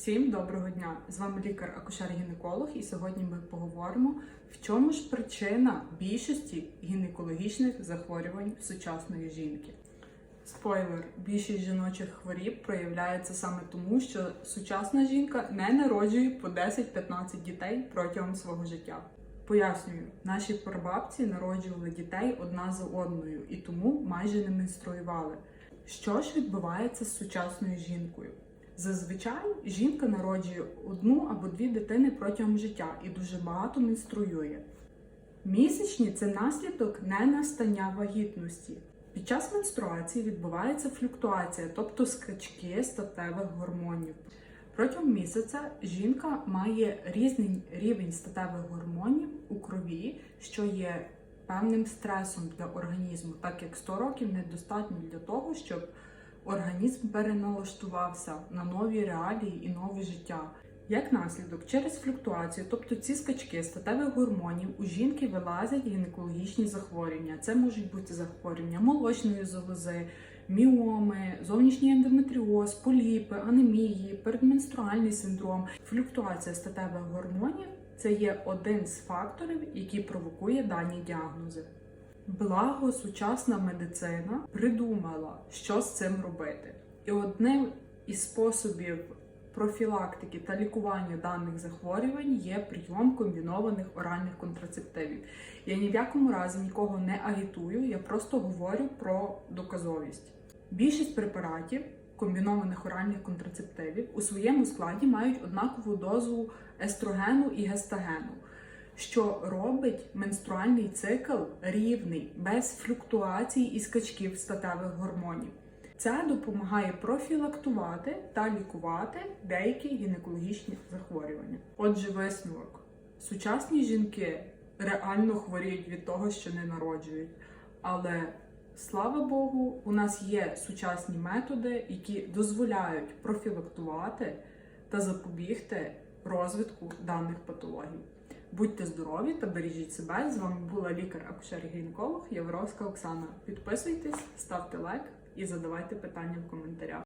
Всім доброго дня! З вами лікар-акушер-гінеколог, і сьогодні ми поговоримо, в чому ж причина більшості гінекологічних захворювань сучасної жінки. Спойлер: більшість жіночих хворіб проявляється саме тому, що сучасна жінка не народжує по 10-15 дітей протягом свого життя. Пояснюю, наші прабабці народжували дітей одна за одною і тому майже не менструювали. Що ж відбувається з сучасною жінкою? Зазвичай жінка народжує одну або дві дитини протягом життя і дуже багато менструює. Місячні це наслідок ненастання вагітності. Під час менструації відбувається флюктуація, тобто скачки статевих гормонів. Протягом місяця жінка має різний рівень статевих гормонів у крові, що є певним стресом для організму, так як 100 років недостатньо для того, щоб організм переналаштувався на нові реалії і нове життя. Як наслідок, через флюктуацію, тобто ці скачки статевих гормонів, у жінки вилазять гінекологічні захворювання. Це можуть бути захворювання молочної залози, міоми, зовнішній ендометріоз, поліпи, анемії, передменструальний синдром. Флюктуація статевих гормонів це є один з факторів, який провокує дані діагнози. Благо, сучасна медицина придумала, що з цим робити. І одним із способів профілактики та лікування даних захворювань є прийом комбінованих оральних контрацептивів. Я ні в якому разі нікого не агітую, я просто говорю про доказовість. Більшість препаратів комбінованих оральних контрацептивів у своєму складі мають однакову дозу естрогену і гестагену що робить менструальний цикл рівний, без флюктуацій і скачків статевих гормонів. Це допомагає профілактувати та лікувати деякі гінекологічні захворювання. Отже, висновок: сучасні жінки реально хворіють від того, що не народжують, але слава Богу, у нас є сучасні методи, які дозволяють профілактувати та запобігти розвитку даних патологій. Будьте здорові та бережіть себе. З вами була лікар-акушер-гінеколог Євровська Оксана. Підписуйтесь, ставте лайк і задавайте питання в коментарях.